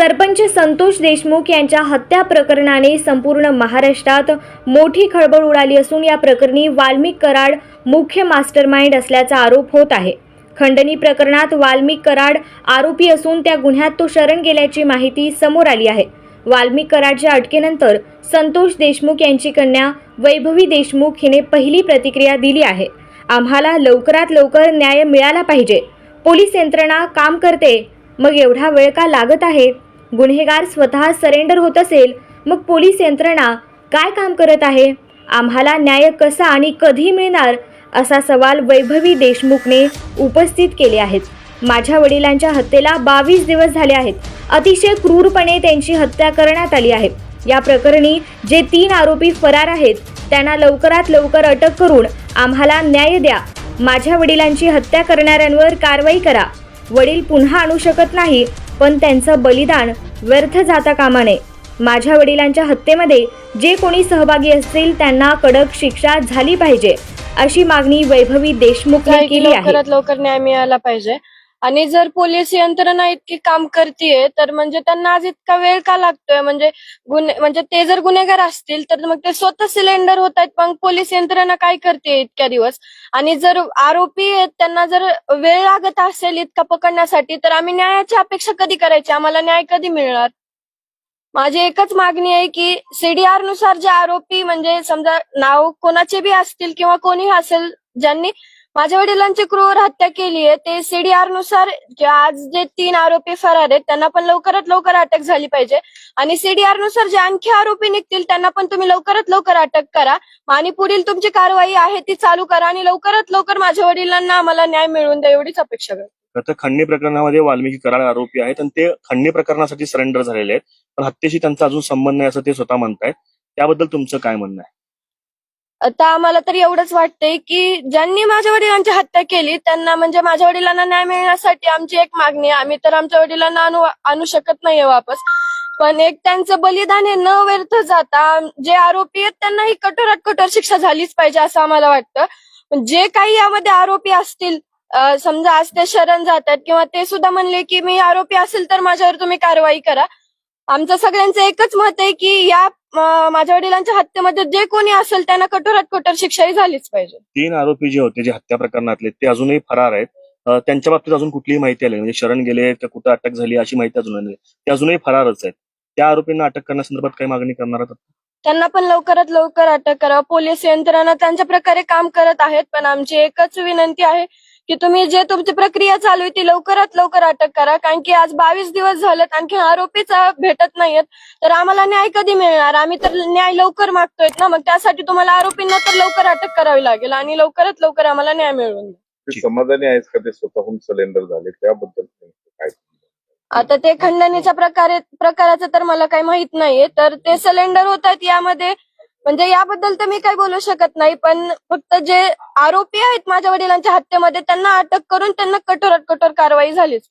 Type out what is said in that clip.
सरपंच संतोष देशमुख यांच्या हत्या प्रकरणाने संपूर्ण महाराष्ट्रात मोठी खळबळ उडाली असून या प्रकरणी वाल्मिक कराड मुख्य मास्टरमाइंड असल्याचा आरोप होत आहे. खंडणी प्रकरणात वाल्मिक कराड आरोपी असून त्या गुन्ह्यात तो शरण गेल्याची माहिती समोर आली आहे. वाल्मिक कराडच्या अटकेनंतर संतोष देशमुख यांची कन्या वैभवी देशमुख हिने पहिली प्रतिक्रिया दिली आहे. आम्हाला लवकरात लवकर न्याय मिळाला पाहिजे. पोलीस यंत्रणा काम करते. मग एवढा वेळ का लागत आहे? गुन्हेगार स्वतः सरेंडर होत असेल मग पोलीस यंत्रणा काय काम करत आहे? आम्हाला न्याय कसा आणि कधी मिळणार असा सवाल वैभवी देशमुखने उपस्थित केले आहेत. माझ्या वडिलांच्या हत्येला बावीस दिवस झाले आहेत. अतिशय क्रूरपणे त्यांची हत्या करण्यात आली आहे. या प्रकरणी जे तीन आरोपी फरार आहेत त्यांना लवकरात लवकर अटक करून आम्हाला न्याय द्या. माझ्या वडिलांची हत्या करणाऱ्यांवर कारवाई करा. वडील पुन्हा आणू शकत नाही पण त्यांचं बलिदान व्यर्थ जाता कामा नये माझ्या वडिलांच्या हत्येमध्ये जे कोणी सहभागी असतील त्यांना कडक शिक्षा झाली पाहिजे अशी मागणी वैभवी की केली आहे. लवकरात लवकर न्याय मिळाला पाहिजे. आणि जर पोलीस यंत्रणा इतकी काम करतीये तर म्हणजे त्यांना आज इतका वेळ का लागतोय? म्हणजे गुन्हे म्हणजे ते जर गुन्हेगार असतील तर मग ते स्वतः सिलेंडर होत आहेत मग पोलीस यंत्रणा काय करते इतक्या दिवस? आणि जर आरोपी त्यांना जर वेळ लागत असेल इतका पकडण्यासाठी तर आम्ही न्यायाची अपेक्षा कधी करायची? आम्हाला न्याय कधी मिळणार? माझी एकच मागणी आहे की सीडीआरनुसार जे आरोपी म्हणजे समजा नाव कोणाचे बी असतील किंवा कोणी असेल ज्यांनी माझ्या वडिलांची क्रूर हत्या केली आहे. ते सीडीआरनुसार जे आज जे तीन आरोपी फरार आहेत त्यांना पण लवकरात लवकर अटक झाली पाहिजे. आणि सीडीआरनुसार जे आणखी आरोपी निघतील त्यांना पण तुम्ही लवकरात लवकर अटक करा. आणि पुढील तुमची कारवाई आहे ती चालू करा आणि लवकरात लवकर माझ्या वडिलांना आम्हाला न्याय मिळवून द्या एवढीच अपेक्षा करतो. तर खंडणी प्रकरणामध्ये वाल्मिकी कराड आरोपी आहेत आणि ते खंडणी प्रकरणासाठी सरेंडर झालेले आहेत. पण हत्येशी त्यांचा अजून संबंध नाही असं ते स्वतः म्हणतायत. त्याबद्दल तुमचं काय म्हणणं आहे? आता आम्हाला तर एवढंच वाटतंय की ज्यांनी माझ्या वडिलांची हत्या केली त्यांना म्हणजे माझ्या वडिलांना न्याय मिळण्यासाठी आमची एक मागणी आहे. आम्ही तर आमच्या वडिलांना आणू आणू शकत नाहीये वापस. पण एक त्यांचं बलिदान हे न व्यर्थ जाता जे आरोपी आहेत त्यांना ही कठोरात कठोर शिक्षा झालीच पाहिजे असं आम्हाला वाटतं. जे काही यामध्ये आरोपी असतील समजा आज ते शरण जातात किंवा ते सुद्धा म्हणले की मी आरोपी असेल तर माझ्यावर तुम्ही कारवाई करा. आमचं सगळ्यांचं एकच मत आहे की या माझ्या वडिलांच्या हत्येमध्ये जे कोणी असेल त्यांना कठोरात कठोर शिक्षाही झालीच पाहिजे. तीन आरोपी जे होते जे हत्या प्रकरणातले ते अजूनही फरार आहेत. त्यांच्या बाबतीत अजून कुठलीही माहिती आली. म्हणजे शरण गेले का कुठं अटक झाली अशी माहिती अजून नाही. ते अजूनही फरारच आहेत. त्या आरोपींना अटक करण्यासंदर्भात काही मागणी करणार आहात? त्यांना पण लवकरात लवकर अटक करा पोलीस यंत्रणा त्यांच्या प्रकारे काम करत आहेत पण आमची एकच विनंती आहे की तुम्ही जे तुमची प्रक्रिया चालू आहे ती लवकरात लवकर अटक करा. कारण की आज बावीस दिवस झालेत आणखी आरोपीच भेटत नाहीयेत. तर आम्हाला न्याय कधी मिळणार? आम्ही तर न्याय लवकर मागतोय ना. मग त्यासाठी तुम्हाला आरोपींना तर लवकर अटक करावी लागेल आणि लवकरात लवकर आम्हाला न्याय मिळवून समाधानी आहेस का? ते स्वतःहून सिलेंडर झाले त्याबद्दल काय आता ते खंडणीच्या प्रकारे प्रकाराचं तर मला काही माहीत नाहीये. तर ते सिलेंडर होत आहेत यामध्ये म्हणजे याबद्दल तर मी काही बोलू शकत नाही पण फक्त जे आरोपी आहेत माझ्या वडिलांच्या हत्येमध्ये त्यांना अटक करून त्यांना कठोरात कठोर कारवाई झालीच.